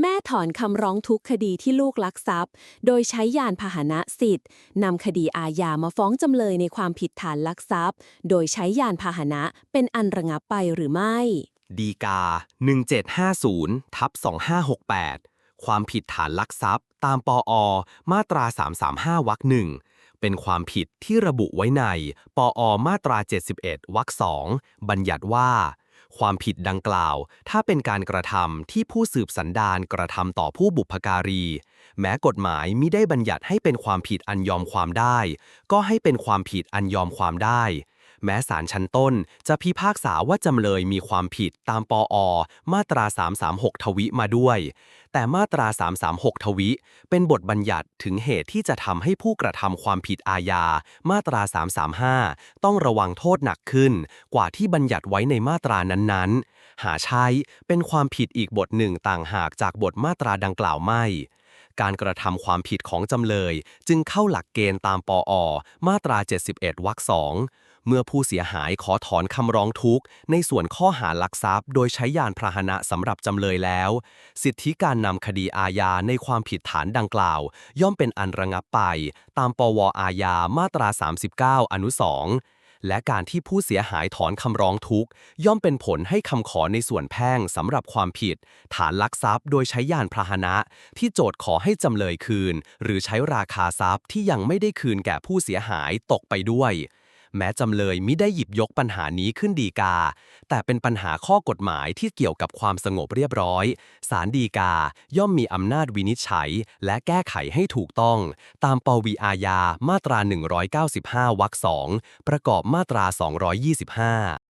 แม่ถอนคำร้องทุกคดีที่ลูกลักทรัพย์ โดยใช้ยานพาหนะสิทธิ์นำคดีอาญามาฟ้องจำเลยในความผิดฐานลักทรัพย์ โดยใช้ยานพาหนะเป็นอันระงับไปหรือไม่ ดีกา 1750ทับ2568 ความผิดฐานลักทรัพย์ ตามปอ มาตรา 335วรรคหนึ่งเป็นความผิดที่ระบุไว้ใน ปอ มาตรา 71วรรคสองบัญญัติว่า ความผิดดังกล่าว ถ้าเป็นการกระทำที่ผู้สืบสันดานกระทำต่อผู้บุพการี แม้กฎหมายมิได้บัญญัติให้เป็นความผิดอันยอมความได้ ก็ให้เป็นความผิดอันยอมความได้ แม้ศาลชั้นต้นจะพิพากษาว่าจำเลยมีความผิดตามปอมาตรา 336 ทวิมาด้วย แต่มาตรา 336 ทวิ เป็นบทบัญญัติถึงเหตุที่จะทำให้ผู้กระทำความผิดอาญา มาตรา 335 ต้องระวังโทษหนักขึ้น กว่าที่บัญญัติไว้ในมาตรานั้นๆ หาใช้เป็นความผิดอีกบทหนึ่งต่างหากจากบทมาตราดังกล่าวไม่ การกระทำความผิดของจำเลย จึงเข้าหลักเกณฑ์ตามปอมาตรา 71วรรคสองเมื่อผู้เสียหายขอถอนคำร้องทุกข์ ในส่วนข้อหาลักทรัพย์ โดยใช้ยานพาหนะสำหรับจำเลยแล้ว สิทธิการนำคดีอาญาในความผิดฐานดังกล่าว ย่อมเป็นอันระงับไป ตามปวอาญามาตรา 39 อนุ2 และการที่ผู้เสียหายถอนคำร้องทุกข์ ย่อมเป็นผลให้คำขอในส่วนแพ่งสำหรับความผิด ฐานลักทรัพย์โดยใช้ยานพาหนะ ที่โจทกขอให้จำเลยคืน หรือใช้ราคาทรัพย์ที่ยังไม่ได้คืนแก่ผู้เสียหายตกไปด้วย แม้จำเลยมิได้หยิบยกปัญหานี้ขึ้นดีกา แต่เป็นปัญหาข้อกฎหมายที่เกี่ยวกับความสงบเรียบร้อย ศาลดีกาย่อมมีอำนาจวินิจฉัย และแก้ไขให้ถูกต้อง ตามปวีอาญามาตรา 195วรรคสองประกอบมาตรา 225